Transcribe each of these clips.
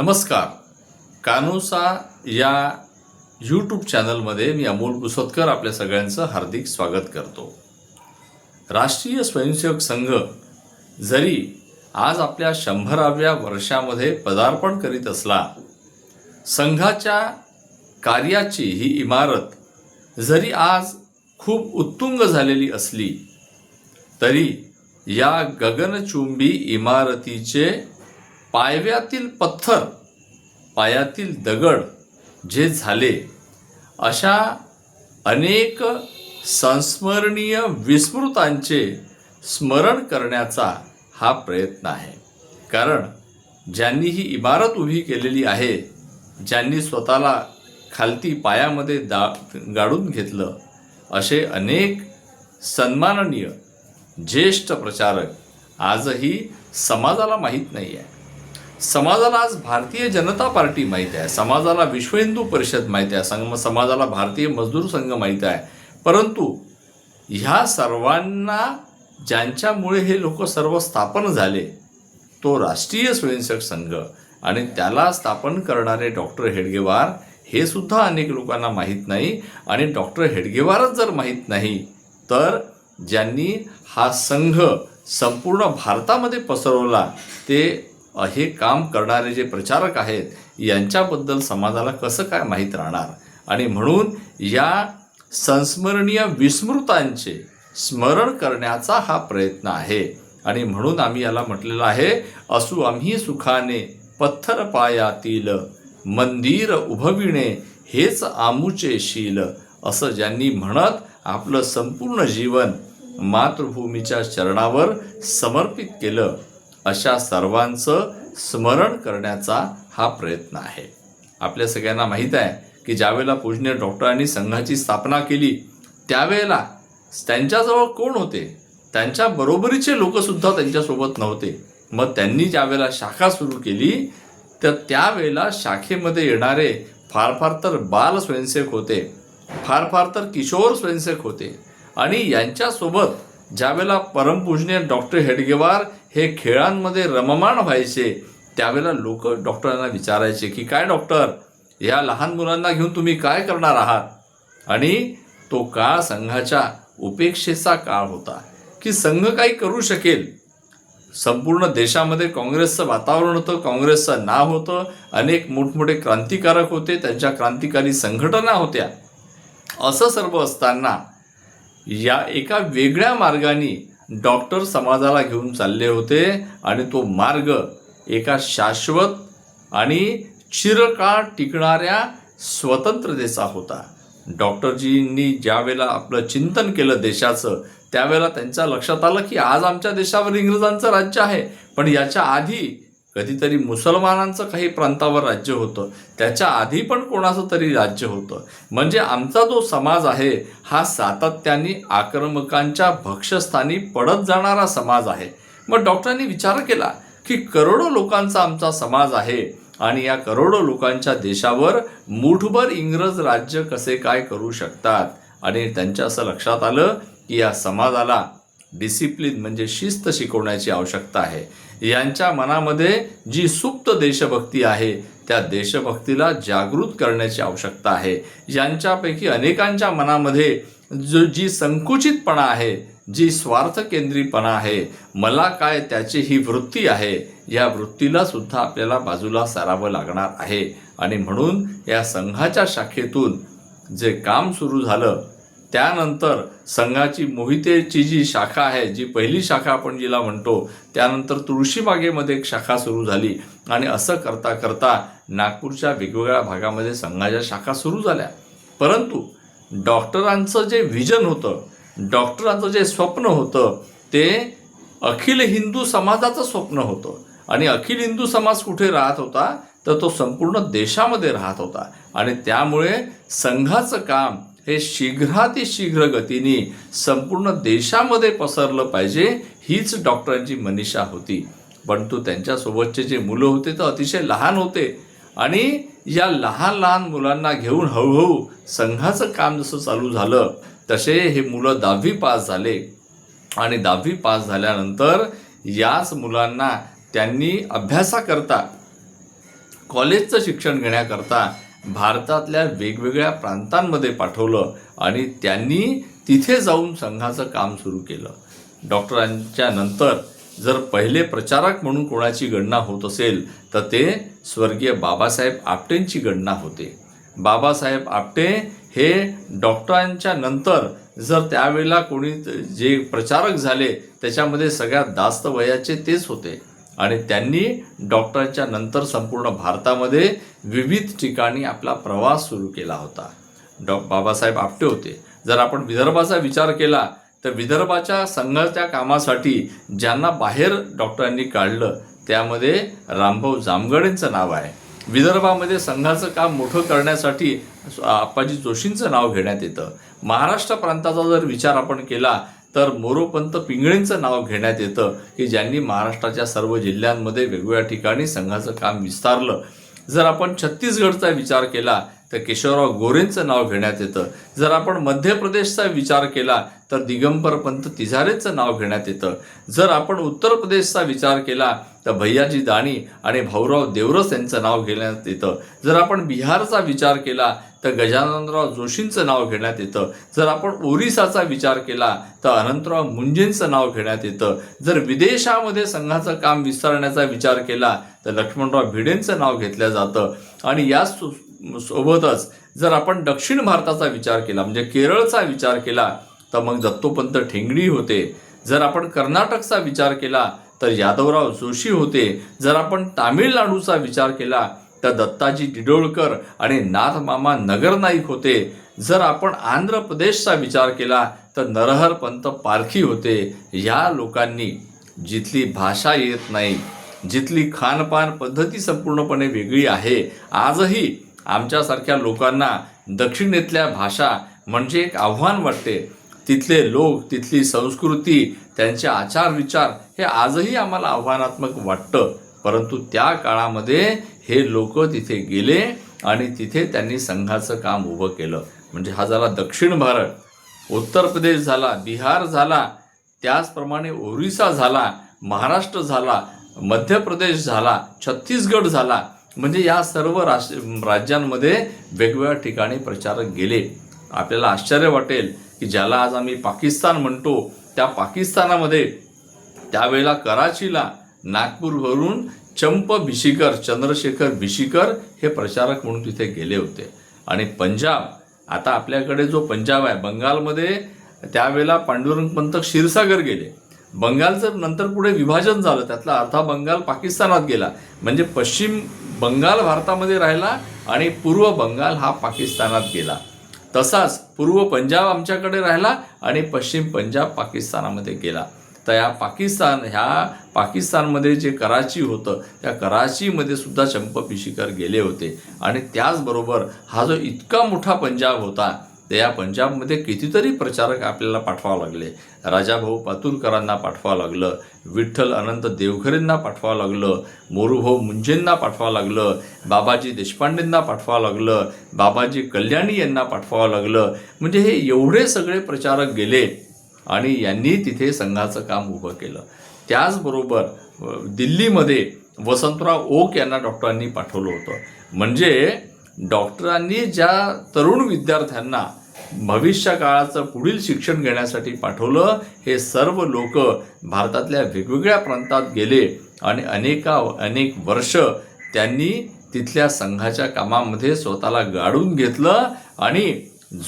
नमस्कार. कानोसा या यूट्यूब चॅनलमध्ये मी अमोल पुसतकर आपल्या सगळ्यांचं हार्दिक स्वागत करतो. राष्ट्रीय स्वयंसेवक संघ जरी आज आपल्या शंभराव्या वर्षामध्ये पदार्पण करीत असला संघाच्या कार्याची ही इमारत जरी आज खूप उत्तुंग झालेली असली तरी या गगनचुंबी इमारतीचे पायव्यातील पत्थर पायातील दगड जे झाले अशा अनेक संस्मरणीय विस्मृतांचे स्मरण करण्याचा हा प्रयत्न आहे. कारण ज्यांनी ही इमारत उभी केलेली आहे ज्यांनी स्वतःला खालती पायामध्ये दा गाडून घेतलं असे अनेक सन्माननीय ज्येष्ठ प्रचारक आजही समाजाला माहीत नाही आहे समाजाला आज भारतीय जनता पार्टी माहीत आहे. समाजाला विश्व हिंदू परिषद माहीत आहे. संग समाजाला भारतीय मजदूर संघ माहीत आहे. परंतु ह्या सर्वांना ज्यांच्यामुळे हे लोक सर्व स्थापन झाले तो राष्ट्रीय स्वयंसेवक संघ आणि त्याला स्थापन करणारे डॉक्टर हेडगेवार हे सुद्धा अनेक लोकांना माहीत नाही. आणि डॉक्टर हेडगेवारच जर माहीत नाही तर ज्यांनी हा संघ संपूर्ण भारतामध्ये पसरवला ते हे काम करणारे जे प्रचारक आहेत यांच्याबद्दल समाजाला कसं काय माहीत राहणार? आणि म्हणून या संस्मरणीय विस्मृतांचे स्मरण करण्याचा हा प्रयत्न आहे. आणि म्हणून आम्ही याला म्हटलेलं आहे असू आम्ही सुखाने पत्थर पायातील मंदिर उभविणे हेच आमूचे शील. असं ज्यांनी म्हणत आपलं संपूर्ण जीवन मातृभूमीच्या चरणावर समर्पित केलं अशा सर्वांचं स्मरण करण्याचा हा प्रयत्न आहे. आपल्या सगळ्यांना माहीत आहे की ज्यावेळेला पूजनीय डॉक्टरांनी संघाची स्थापना केली त्यावेळेला त्यांच्याजवळ कोण होते? त्यांच्या बरोबरीचे लोकसुद्धा त्यांच्यासोबत नव्हते. मग त्यांनी ज्यावेळेला शाखा सुरू केली तर त्यावेळेला शाखेमध्ये येणारे फार फार तर बाल स्वयंसेवक होते फार फार तर किशोर स्वयंसेवक होते. आणि यांच्यासोबत ज्यावेळेला परमपूजनीय डॉक्टर हेडगेवार हे खेळांमध्ये रममाण व्हायचे त्यावेळेला लोक डॉक्टरांना विचारायचे की काय डॉक्टर या लहान मुलांना घेऊन तुम्ही काय करणार आहात? आणि तो काळ संघाच्या उपेक्षेचा काळ होता की संघ काही करू शकेल. संपूर्ण देशामध्ये काँग्रेसचं वातावरण होतं काँग्रेसचं नाव होतं अनेक मोठमोठे क्रांतिकारक होते त्यांच्या क्रांतिकारी संघटना होत्या. असं सर्व असताना या एका वेगळ्या मार्गाने डॉक्टर समाजाला घेऊन चालले होते आणि तो मार्ग एका शाश्वत आणि चिरकाळ टिकणाऱ्या स्वतंत्रतेचा होता. डॉक्टरजींनी ज्यावेळेला आपलं चिंतन केलं देशाचं त्यावेळेला त्यांच्या लक्षात आलं की आज आमच्या देशावर इंग्रजांचं राज्य आहे. पण याच्या आधी कधीतरी मुसलमानांचं काही प्रांतावर राज्य होतं. त्याच्या आधी पण कोणाचं तरी राज्य होतं. म्हणजे आमचा जो समाज आहे हा सातत्याने आक्रमकांच्या भक्षस्थानी पडत जाणारा समाज आहे. मग डॉक्टरांनी विचार केला की करोडो लोकांचा आमचा समाज आहे आणि या करोडो लोकांच्या देशावर मुठभर इंग्रज राज्य कसे काय करू शकतात? आणि त्यांच्या असं लक्षात आलं की या समाजाला डिसिप्लिन म्हणजे शिस्त शिकवण्याची आवश्यकता आहे. यांच्या मनामध्ये जी सुप्त देशभक्ती आहे त्या देशभक्तीला जागृत करण्याची आवश्यकता आहे. यांच्यापैकी अनेकांच्या मनामध्ये जो जी संकुचितपणा आहे जी स्वार्थकेंद्रीपणा आहे मला काय त्याची ही वृत्ती आहे या वृत्तीला सुद्धा आपल्याला बाजूला सारावं लागणार आहे. आणि म्हणून या संघाच्या शाखेतून जे काम सुरू झालं त्यानंतर संघाची मोहितेची जी शाखा आहे जी पहिली शाखा आपण जिला म्हणतो त्यानंतर तुळशीबागेमध्ये एक शाखा सुरू झाली. आणि असं करता करता नागपूरच्या वेगवेगळ्या भागामध्ये संघाच्या शाखा सुरू झाल्या. परंतु डॉक्टरांचं जे व्हिजन होतं डॉक्टरांचं जे स्वप्न होतं ते अखिल हिंदू समाजाचं स्वप्न होतं. आणि अखिल हिंदू समाज कुठे राहत होता तर तो संपूर्ण देशामध्ये राहत होता. आणि त्यामुळे संघाचं काम हे शीघ्रातिशीघ्र गतीने संपूर्ण देशामध्ये पसरलं पाहिजे हीच डॉक्टरांची मनीषा होती. परंतु त्यांच्यासोबतचे जे मुलं होते तर अतिशय लहान होते. आणि या लहान लहान मुलांना घेऊन हळूहळू संघाचं काम जसं चालू झालं तसे हे मुलं दहावी पास झाले. आणि दहावी पास झाल्यानंतर याच मुलांना त्यांनी अभ्यासाकरता कॉलेजचं शिक्षण घेण्याकरता भारतातल्या वेगवेगळ्या प्रांतांमध्ये पाठवलं आणि त्यांनी तिथे जाऊन संघाचं काम सुरू केलं. डॉक्टरांच्या नंतर जर पहिले प्रचारक म्हणून कोणाची गणना होत असेल तर ते स्वर्गीय बाबासाहेब आपटेंची गणना होते. बाबासाहेब आपटे हे डॉक्टरांच्या नंतर जर त्यावेळेला कोणी जे प्रचारक झाले त्याच्यामध्ये सगळ्यात जास्त वयाचे तेच होते. आणि त्यांनी डॉक्टरांच्या नंतर संपूर्ण भारतामध्ये विविध ठिकाणी आपला प्रवास सुरू केला होता. डॉ बाबासाहेब आपटे होते. जर आपण विदर्भाचा विचार केला तर विदर्भाच्या संघाच्या कामासाठी ज्यांना बाहेर डॉक्टरांनी काढलं त्यामध्ये रामभाऊ जामगडेंचं नाव आहे. विदर्भामध्ये संघाचं काम मोठं करण्यासाठी आप्पाजी जोशींचं नाव घेण्यात येतं. महाराष्ट्र प्रांताचा जर विचार आपण केला तर मोरोपंत पिंगळेंचं नाव घेण्यात येतं की ज्यांनी महाराष्ट्राच्या सर्व जिल्ह्यांमध्ये वेगवेगळ्या ठिकाणी संघाचं काम विस्तारलं. जर आपण छत्तीसगडचा विचार केला तर केशवराव गोरेंचं नाव घेण्यात येतं. जर आपण मध्य प्रदेशचा विचार केला तर दिगंबर पंत तिझारेचं नाव घेण्यात येतं. जर आपण उत्तर प्रदेशचा विचार केला तर भैयाजी दाणी आणि भाऊराव देवरस यांचं नाव घेण्यात येतं. जर आपण बिहारचा विचार केला तर गजाननराव जोशींचं नाव घेण्यात येतं. जर आपण ओरिसाचा विचार केला तर अनंतराव मुंजेंचं नाव घेण्यात येतं. जर विदेशामध्ये संघाचं काम विस्तारण्याचा विचार केला तर लक्ष्मणराव भिडेंचं नाव घेतलं जातं. आणि या सोबतच जर आपण दक्षिण भारताचा विचार केला म्हणजे केरळचा विचार केला तर मग दत्तोपंत ठेंगडी होते. जर आपण कर्नाटकचा विचार केला तर यादवराव जोशी होते. जर आपण तामिळनाडूचा विचार केला तर दत्ताजी डिडोळकर आणि नाथमामा नगरनाईक होते. जर आपण आंध्र प्रदेशचा विचार केला तर नरहरपंत पारखी होते. या लोकांनी जिथली भाषा येत नाही जिथली खानपान पद्धती संपूर्णपणे वेगळी आहे आजही आमच्यासारख्या लोकांना दक्षिणेतल्या भाषा म्हणजे एक आव्हान वाटते. तिथले लोक तिथली संस्कृती त्यांचे आचार विचार हे आजही आम्हाला आव्हानात्मक वाटतं. परंतु त्या काळामध्ये हे लोक तिथे गेले आणि तिथे त्यांनी संघाचं काम उभं केलं. म्हणजे हा झाला दक्षिण भारत. उत्तर प्रदेश झाला बिहार झाला त्याचप्रमाणे ओरिसा झाला महाराष्ट्र झाला मध्य प्रदेश झाला छत्तीसगड झाला. म्हणजे या सर्व राज राज्यांमध्ये वेगवेगळ्या ठिकाणी प्रचारक गेले. आपल्याला आश्चर्य वाटेल की ज्याला आज आम्ही पाकिस्तान म्हणतो त्या पाकिस्तानामध्ये त्यावेळेला कराचीला नागपूरवरून चंप भिशीकर चंद्रशेखर भिशीकर हे प्रचारक म्हणून तिथे गेले होते. आणि पंजाब आता आपल्याकडे जो पंजाब आहे बंगालमध्ये त्यावेळेला पांडुरंग पंत क्षीरसागर गेले. बंगालचं नंतर पुढे विभाजन झालं त्यातला अर्धा बंगाल पाकिस्तानात गेला म्हणजे पश्चिम बंगाल भारतामध्ये राहिला आणि पूर्व बंगाल हा पाकिस्तानात गेला. तसाच पूर्व पंजाब आमच्याकडे राहिला आणि पश्चिम पंजाब पाकिस्तानामध्ये गेला. तर या पाकिस्तान ह्या पाकिस्तानमध्ये जे कराची होतं त्या कराचीमध्ये सुद्धा चंप पिशीकर गेले होते. आणि त्याचबरोबर हा जो इतका मोठा पंजाब होता तर या पंजाबमध्ये कितीतरी प्रचारक आपल्याला पाठवावं लागले. राजाभाऊ पातुरकरांना पाठवावं लागलं. विठ्ठल अनंत देवघरेंना पाठवावं लागलं. मोरूभाऊ मुंजेंना पाठवावं लागलं. बाबाजी देशपांडेंना पाठवावं लागलं. बाबाजी कल्याणी यांना पाठवावं लागलं. म्हणजे हे एवढे सगळे प्रचारक गेले आणि यांनी तिथे संघाचं काम उभं केलं. त्याचबरोबर दिल्लीमध्ये वसंतराव ओक यांना डॉक्टरांनी पाठवलं होतं. म्हणजे डॉक्टरांनी ज्या तरुण विद्यार्थ्यांना भविष्य काळाचं पुढील शिक्षण घेण्यासाठी पाठवलं. हे सर्व लोक भारतातल्या वेगवेगळ्या प्रांतात गेले आणि अनेका अनेक वर्ष त्यांनी तिथल्या संघाच्या कामामध्ये स्वतःला गाडून घेतलं आणि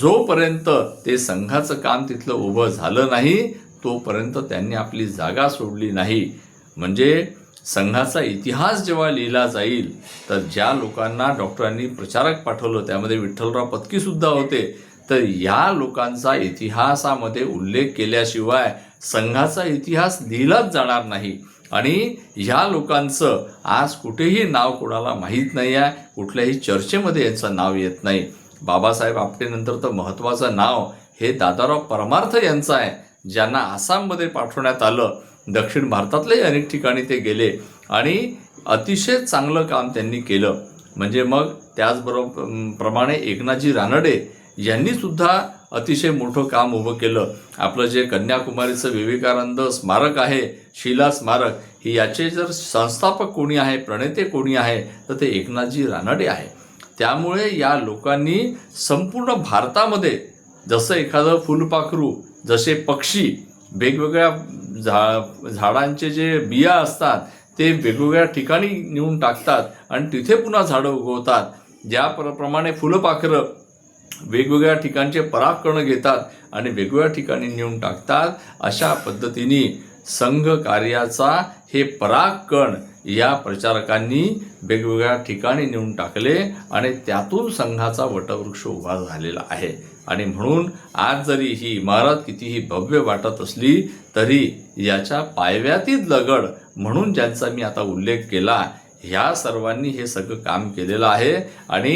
जोपर्यंत ते संघाचं काम तिथलं उभं झालं नाही तोपर्यंत त्यांनी आपली जागा सोडली नाही. म्हणजे संघाचा इतिहास जेव्हा लिहिला जाईल तर ज्या लोकांना डॉक्टरांनी प्रचारक पाठवलं त्यामध्ये विठ्ठलराव पत्कीसुद्धा होते. तर ह्या लोकांचा इतिहासामध्ये उल्लेख केल्याशिवाय संघाचा इतिहास लिहिलाच जाणार नाही. आणि ह्या लोकांचं आज कुठेही नाव कोणाला माहीत नाही आहे कुठल्याही चर्चेमध्ये यांचं नाव येत नाही. बाबासाहेब आपटेनंतर तर महत्त्वाचं नाव हे दादाराव परमार्थ यांचं आहे ज्यांना आसाममध्ये पाठवण्यात आलं. दक्षिण भारतातल्याही अनेक ठिकाणी ते गेले आणि अतिशय चांगलं काम त्यांनी केलं. म्हणजे मग त्याचबरोबर प्रमाणे एकनाथजी रानडे यांनीसुद्धा अतिशय मोठं काम उभं केलं. आपलं जे कन्याकुमारीचं विवेकानंद स्मारक आहे शिला स्मारक ही याचे जर संस्थापक कोणी आहे प्रणेते कोणी आहे तर ते एकनाथजी रानडे आहे. त्यामुळे या लोकांनी संपूर्ण भारतामध्ये जसं एखादं फुलपाखरू जसे पक्षी वेगवेगळ्या झा झाडांचे जे बिया असतात ते वेगवेगळ्या ठिकाणी नेऊन टाकतात आणि तिथे पुन्हा झाडं उगवतात. ज्या प्र- प्रमाणे फुलपाखरं वेगवेगळ्या ठिकाणचे परागकण घेतात आणि वेगवेगळ्या ठिकाणी नेऊन टाकतात अशा पद्धतीने संघ कार्याचा हे पराकण या प्रचारकांनी वेगवेगळ्या ठिकाणी नेऊन टाकले आणि त्यातून संघाचा वटवृक्ष उभा झालेला आहे. आणि म्हणून आज जरी ही इमारत कितीही भव्य वाटत असली तरी याच्या पायव्यातील लगड म्हणून ज्यांचा मी आता उल्लेख केला ह्या सर्वांनी हे सगळं काम केलेलं आहे. आणि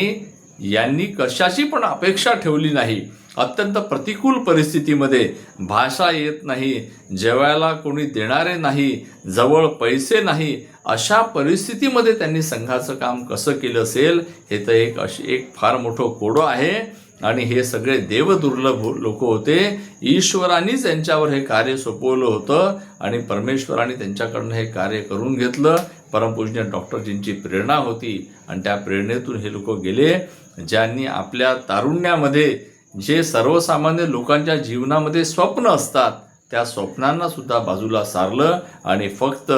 यांनी कशाची पण अपेक्षा ठेवली नाही. अत्यंत प्रतिकूल परिस्थितीमध्ये भाषा येत नाही जेवायला कोणी देणारे नाही जवळ पैसे नाही अशा परिस्थितीमध्ये त्यांनी संघाचं काम कसं केलं असेल हे तर एक अशी एक फार मोठं कोडं आहे. आणि हे सगळे देवदुर्लभ लोक होते. ईश्वरांनीच यांच्यावर हे कार्य सोपवलं होतं आणि परमेश्वराने त्यांच्याकडनं हे कार्य करून घेतलं. परमपूजनीय डॉक्टरजींची प्रेरणा होती आणि त्या प्रेरणेतून हे लोक गेले. ज्यांनी आपल्या तारुण्यामध्ये जे सर्वसामान्य लोकांच्या जीवनामध्ये स्वप्न असतात त्या स्वप्नांना सुद्धा बाजूला सारलं आणि फक्त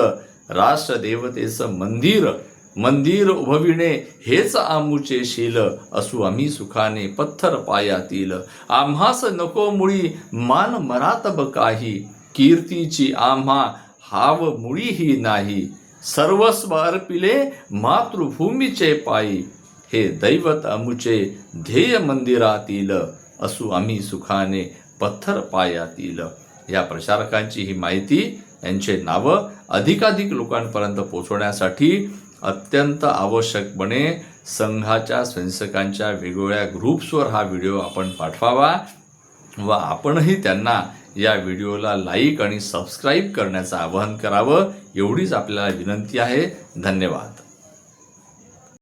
राष्ट्रदेवतेचं मंदिर मंदिर उभविणे हेच आमूचे शील असू आम्ही सुखाने पत्थर पायातील. आम्हास नको मुळी मान मरातब काही. कीर्तीची आम्हा हाव मुळीही नाही. सर्वस्व अर्पिले मातृभूमीचे पायी. हे दैवत अमुचे ध्येय मंदिरातील असू आम्ही सुखाने पत्थर पायातील. या प्रचारकांची ही माहिती यांचे नावं अधिकाधिक लोकांपर्यंत पोहोचवण्यासाठी अत्यंत आवश्यकपणे संघाच्या संसकांच्या वेगवेगळ्या ग्रुप्सवर हा व्हिडिओ आपण पाठवावा व आपणही त्यांना या व्हिडिओला लाईक आणि सबस्क्राईब करण्याचं आवाहन करावं एवढीच आपल्याला विनंती आहे. धन्यवाद.